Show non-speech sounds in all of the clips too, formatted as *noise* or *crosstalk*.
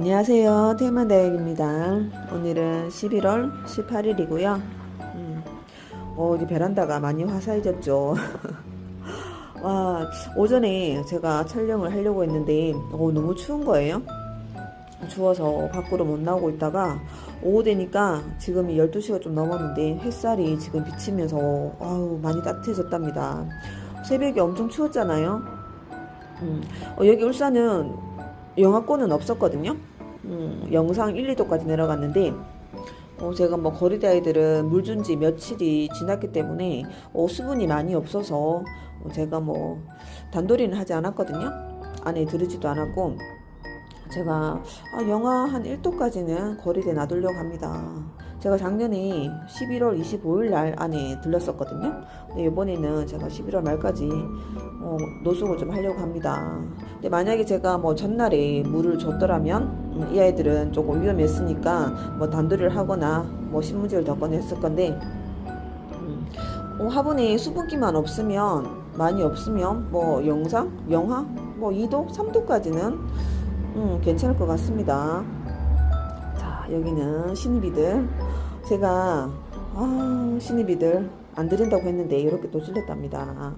안녕하세요. 태만다육입니다. 오늘은 11월 18일이고요. 음, 어, 이제 베란다가 많이 화사해졌죠. *laughs* 와, 오전에 제가 촬영을 하려고 했는데, 어, 너무 추운 거예요. 추워서 밖으로 못 나오고 있다가, 오후 되니까 지금이 12시가 좀 넘었는데, 햇살이 지금 비치면서, 아유, 많이 따뜻해졌답니다. 새벽에 엄청 추웠잖아요. 음, 어, 여기 울산은 영하권은 없었거든요. 음, 영상 1, 2도까지 내려갔는데 어, 제가 뭐 거리대 아이들은 물 준 지 며칠이 지났기 때문에 어, 수분이 많이 없어서 어, 제가 뭐 단도리는 하지 않았거든요. 안에 들으지도 않았고 제가 아, 영하 한 1도까지는 거리대 놔두려고 합니다. 제가 작년에 11월 25일 날 안에 들렀었거든요. 근데 이번에는 제가 11월 말까지 어, 노숙을 좀 하려고 합니다. 근데 만약에 제가 뭐 전날에 물을 줬더라면 음, 이 아이들은 조금 위험했으니까 뭐 단도리를 하거나 뭐 신문지를 했을 건데 음, 어, 화분에 수분기만 없으면 많이 없으면 뭐 영상, 영하 뭐 2도, 3도까지는 음, 괜찮을 것 같습니다. 자 여기는 신입이들 제가 아 신입이들 안 드린다고 했는데 이렇게 또 질렸답니다.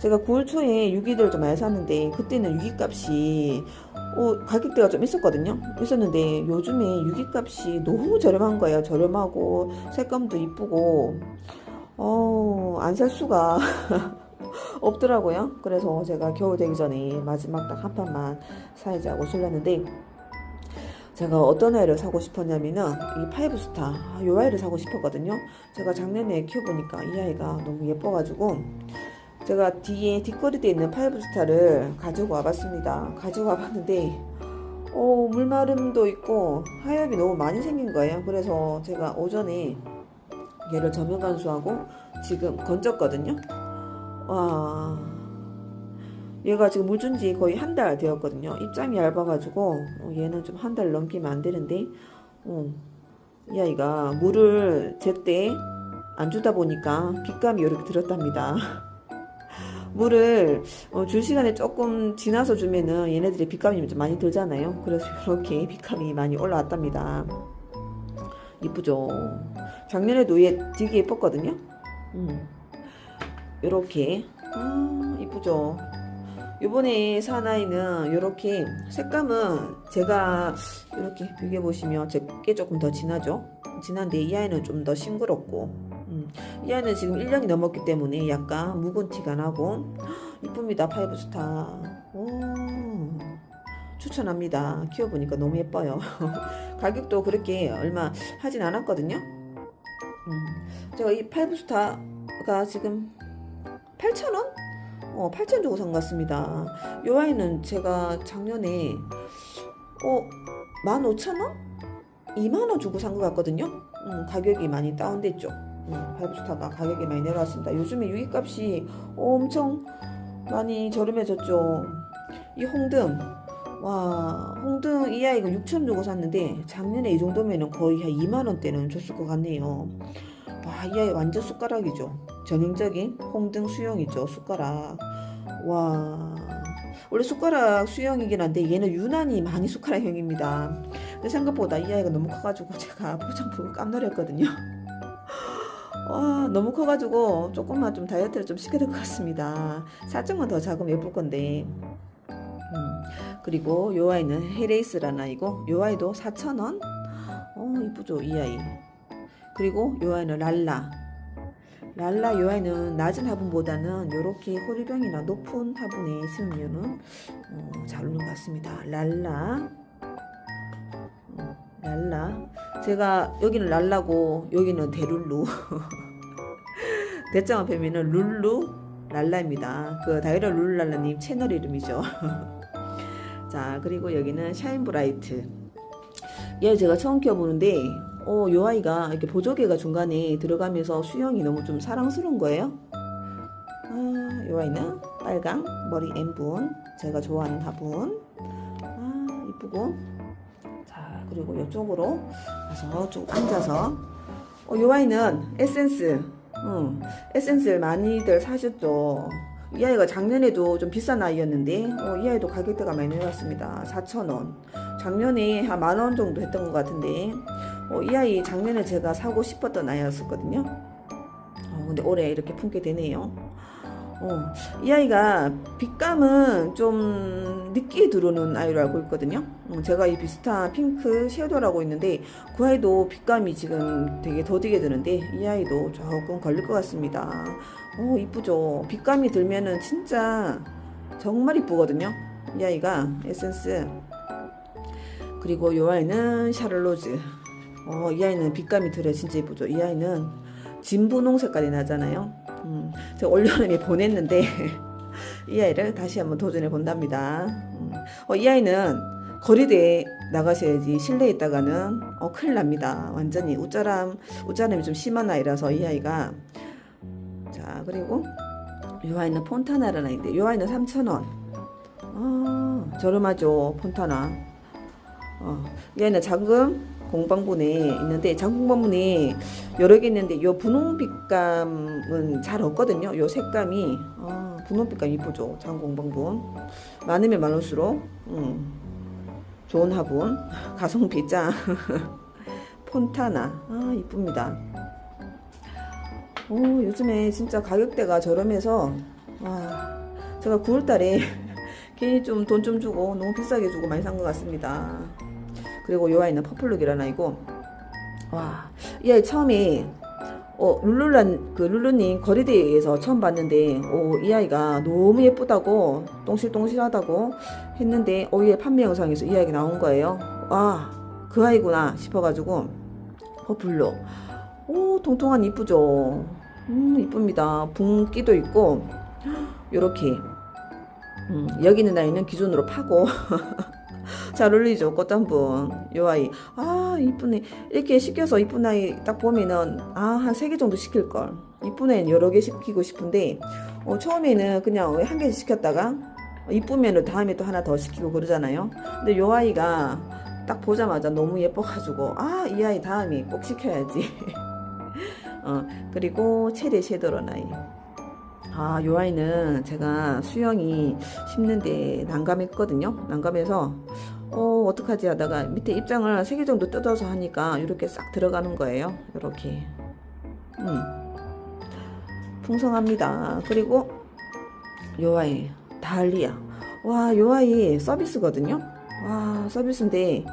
제가 9월 초에 유기들 좀 많이 샀는데 그때는 유기값이 어, 가격대가 좀 있었거든요. 있었는데 요즘에 유기값이 너무 저렴한 거예요. 저렴하고 색감도 이쁘고 어, 안 살 수가 *laughs* 없더라고요. 그래서 제가 겨울 되기 전에 마지막 딱 한 판만 사야지 하고 실렸는데 제가 어떤 아이를 사고 싶었냐면은 이 파이브스타 아, 요 아이를 사고 싶었거든요. 제가 작년에 키워보니까 이 아이가 너무 예뻐가지고 제가 뒤에 뒷거리에 있는 파이브스타를 가지고 와봤습니다. 가지고 와봤는데 어, 물마름도 있고 하엽이 너무 많이 생긴 거예요. 그래서 제가 오전에 얘를 저면 간수하고 지금 건졌거든요. 와 얘가 지금 물준 지 거의 한 달 되었거든요. 입장이 얇아가지고 어, 얘는 좀 한 달 넘기면 안 되는데 어, 이 아이가 물을 제때 안 주다 보니까 빗감이 이렇게 들었답니다. *laughs* 물을 어, 줄 시간에 조금 지나서 주면은 얘네들이 빗감이 좀 많이 들잖아요. 그래서 이렇게 *laughs* 빗감이 많이 올라왔답니다. 이쁘죠? 작년에도 얘 되게 예뻤거든요. 음. 이렇게 아, 이쁘죠? 요번에 산 아이는 이렇게 색감은 제가 이렇게 비교해 보시면 제게 조금 더 진하죠. 진한데 이 아이는 좀 더 싱그럽고 음, 이 아이는 지금 1년이 넘었기 때문에 약간 묵은 티가 나고 *gasps* 이쁩니다. 파이브스타 오, 추천합니다. 키워보니까 너무 예뻐요. *laughs* 가격도 그렇게 얼마 하진 않았거든요. 음, 제가 이 파이브스타가 지금 8,000원? 어, 8,000원 주고 산 것 같습니다. 요 아이는 제가 작년에 어, 15,000원? 2만원 주고 산 것 같거든요. 음, 가격이 많이 다운됐죠. 음, 파이브스타가 가격이 많이 내려왔습니다. 요즘에 유기값이 엄청 많이 저렴해졌죠. 이 홍등, 와, 홍등 이 아이가 6천 주고 샀는데 작년에 이 정도면은 거의 한 2만 원대는 줬을 것 같네요. 와, 이 아이 완전 숟가락이죠. 전형적인 홍등 수영이죠. 숟가락. 와, 원래 숟가락 수영이긴 한데 얘는 유난히 많이 숟가락형입니다. 근데 생각보다 이 아이가 너무 커가지고 *laughs* 제가 포장 보고 깜놀했거든요. *laughs* 와, 너무 커가지고 조금만 좀 다이어트를 좀 시켜야 될 것 같습니다. 살짝만 더 작으면 예쁠 건데. 음, 그리고 요 아이는 헤레이스라는 아이고, 요 아이도 4,000원? 어, 이쁘죠, 이 아이. 그리고 요 아이는 랄라. 랄라 요 아이는 낮은 화분보다는 요렇게 호리병이나 높은 화분에 심으면은 어, 잘 오는 것 같습니다. 랄라. 어, 랄라. 제가 여기는 랄라고 여기는 데룰루. 대장을 빼면은 룰루 랄라입니다. 그 다이라 룰랄라님 채널 이름이죠. *laughs* 자 그리고 여기는 샤인 브라이트. 얘 제가 처음 키워보는데 어, 요 아이가 이렇게 보조개가 중간에 들어가면서 수영이 너무 좀 사랑스러운 거예요. 아, 요 아이는 빨강 머리 N분 제가 좋아하는 화분. 아, 이쁘고. 자, 그리고 이쪽으로 가서 쭉 앉아서. 어, 요 아이는 에센스. 응, 에센스 많이들 사셨죠. 이 아이가 작년에도 좀 비싼 아이였는데 어, 이 아이도 가격대가 많이 내려왔습니다. 4,000원. 작년에 한 만 원 정도 했던 것 같은데 어, 이 아이 작년에 제가 사고 싶었던 아이였었거든요. 어, 근데 올해 이렇게 품게 되네요. 어, 이 아이가 빛감은 좀 늦게 들어오는 아이로 알고 있거든요. 어, 제가 이 비슷한 핑크 섀도우라고 있는데 그 아이도 빛감이 지금 되게 더디게 드는데 이 아이도 조금 걸릴 것 같습니다. 오 이쁘죠. 빛감이 들면은 진짜 정말 이쁘거든요. 이 아이가 에센스 그리고 이 아이는 샤를로즈. 어, 이 아이는 빛감이 들어 진짜 이쁘죠. 이 아이는 진분홍 색깔이 나잖아요. 음, 제가 올여름에 보냈는데 *laughs* 이 아이를 다시 한번 도전해 본답니다. 음, 어, 이 아이는 거리대에 나가셔야지 실내에 있다가는 어, 큰일 납니다. 완전히 우짜람 우짜람이 좀 심한 아이라서 이 아이가 자 그리고 이 아이는 폰타나라는 아이인데 이 아이는 3,000원. 아 저렴하죠 폰타나. 어, 이 아이는 작은 공방분에 있는데 작은 공방분에 여러 개 있는데 요 분홍빛감은 잘 없거든요. 요 색감이 아, 분홍빛감 이쁘죠. 작은 공방분 많으면 많을수록 음, 좋은 화분 *laughs* 가성비 짱 *laughs* 폰타나 아 이쁩니다. 오 요즘에 진짜 가격대가 저렴해서 와 제가 9월달에 *laughs* 괜히 좀돈좀 주고 너무 비싸게 주고 많이 산 것 같습니다. 그리고 요 아이는 퍼플룩이라는 아이고 와 이 아이 처음에 어 룰루란 그 룰루님 거리대에서 처음 봤는데 오 이 아이가 너무 예쁘다고 똥실똥실하다고 했는데 어얘 판매 영상에서 이 아이가 나온 거예요. 와 그 아이구나 싶어가지고 퍼플룩 오 통통한 이쁘죠. 음 이쁩니다. 붕기도 있고 요렇게 음, 여기 있는 아이는 기존으로 파고 *laughs* 잘 어울리죠 꽃단 분 요 아이. 아 이쁘네. 이렇게 시켜서 이쁜 아이 딱 보면은 아 한 세 개 정도 시킬 걸. 이쁜 애는 여러 개 시키고 싶은데 어, 처음에는 그냥 한 개씩 시켰다가 이쁘면은 다음에 또 하나 더 시키고 그러잖아요. 근데 요 아이가 딱 보자마자 너무 예뻐가지고 아 이 아이 다음에 꼭 시켜야지. *laughs* 어 그리고 체리 쉐도런 아이. 아, 요 아이는 제가 수영이 심는데 난감했거든요. 난감해서 어, 어떡하지 하다가 밑에 입장을 세개 정도 뜯어서 하니까 이렇게 싹 들어가는 거예요. 이렇게. 음. 풍성합니다. 그리고 요 아이 달리아. 와, 요 아이 서비스거든요. 와, 서비스인데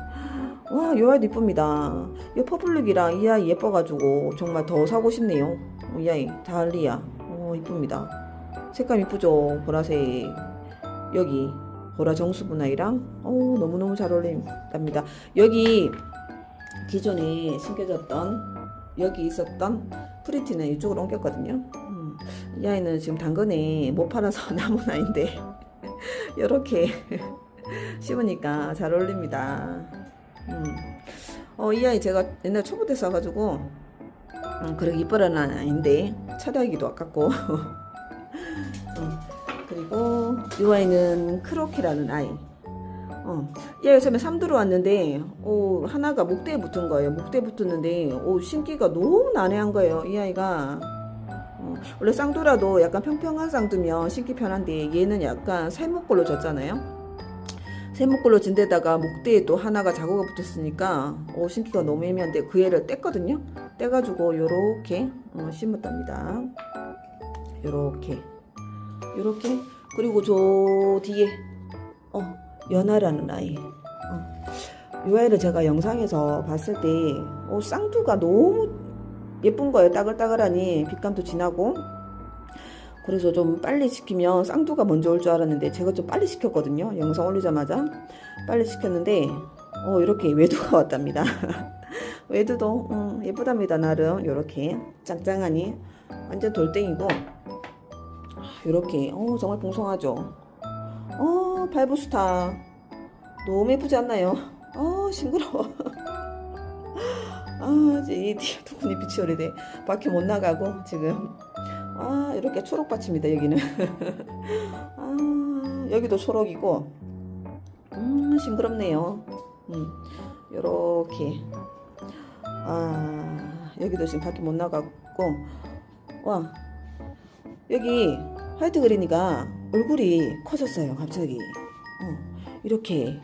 와, 요 아이도 이쁩니다. 이 퍼플룩이랑 이 아이 예뻐가지고 정말 더 사고 싶네요. 이 아이 달리아. 어, 이쁩니다. 색감 이쁘죠? 보라색. 여기 보라 정수분 아이랑 어, 너무너무 잘 어울린답니다. 여기 기존에 심겨졌던 여기 있었던 프리티는 이쪽으로 옮겼거든요. 음, 이 아이는 지금 당근에 못 팔아서 *laughs* 남은 아이인데 *laughs* 이렇게 심으니까 *laughs* 잘 어울립니다. 음. 어, 이 아이 제가 옛날 초보 때 써가지고 음, 그렇게 이뻐라는 아이인데 차려하기도 아깝고 음, 그리고 이 아이는 크로키라는 아이. 어, 이 아이가 처음에 3두로 왔는데 오, 하나가 목대에 붙은 거예요. 목대에 붙었는데 오, 신기가 너무 난해한 거예요 이 아이가. 어, 원래 쌍두라도 약간 평평한 쌍두면 신기 편한데 얘는 약간 세목골로 졌잖아요. 세목골로 진 데다가 목대에 또 하나가 자국가 붙었으니까 오, 신기가 너무 애매한데 그 애를 뗐거든요. 떼가지고 요렇게 어, 심었답니다. 요렇게. 요렇게 그리고 저 뒤에 어 연하라는 아이 어. 요 아이를 제가 영상에서 봤을 때 어, 쌍두가 너무 예쁜 거예요. 따글따글하니 빛감도 진하고 그래서 좀 빨리 시키면 쌍두가 먼저 올 줄 알았는데 제가 좀 빨리 시켰거든요. 영상 올리자마자 빨리 시켰는데 어 이렇게 외도가 *laughs* 왔답니다. 외두도 음, 예쁘답니다 나름 요렇게 짱짱하니 완전 돌덩이고 요렇게 어 정말 봉송하죠? 어 발부스타. 너무 예쁘지 않나요? 어 싱그러워. *laughs* 아 이제 이 두근이 빛이 오래돼. 밖에 못 나가고 지금. 아 이렇게 초록밭입니다 여기는. *laughs* 아 여기도 초록이고. 음 싱그럽네요. 음 요렇게. 아 여기도 지금 밖에 못 나갔고. 와 여기 화이트 그린이가 얼굴이 커졌어요, 갑자기. 어, 이렇게.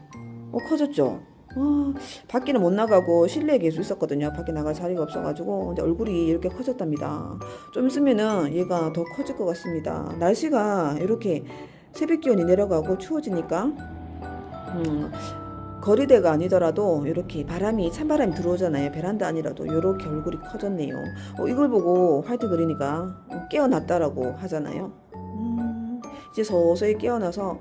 어, 커졌죠? 와, 밖에는 못 나가고 실내에 계속 있었거든요. 밖에 나갈 자리가 없어가지고. 근데 얼굴이 이렇게 커졌답니다. 좀 있으면은 얘가 더 커질 것 같습니다. 날씨가 이렇게 새벽 기온이 내려가고 추워지니까, 음, 거리대가 아니더라도 이렇게 바람이 찬바람이 들어오잖아요. 베란다 아니라도 이렇게 얼굴이 커졌네요. 어, 이걸 보고 화이트 그린이가 어, 깨어났다라고 하잖아요. 음, 이제 서서히 깨어나서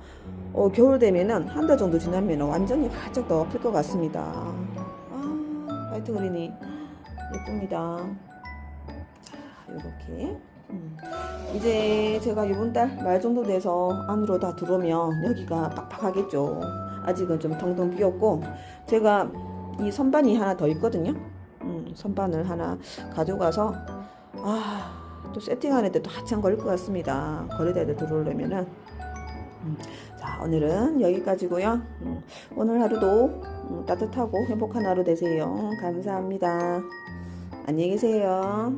어, 겨울 되면은 한 달 정도 지나면 완전히 활짝 덮을 것 같습니다. 아, 화이트 그린이 예쁩니다. 자, 이렇게. 음. 이제 제가 이번 달 말 정도 돼서 안으로 다 들어오면 여기가 빡빡하겠죠. 아직은 좀 텅텅 비었고 제가 이 선반이 하나 더 있거든요. 음, 선반을 하나 가져가서 아 또 세팅하는데 또 한참 걸릴 것 같습니다. 거리대에 들어오려면은 음, 자 오늘은 여기까지고요. 음, 오늘 하루도 음, 따뜻하고 행복한 하루 되세요. 감사합니다. 안녕히 계세요.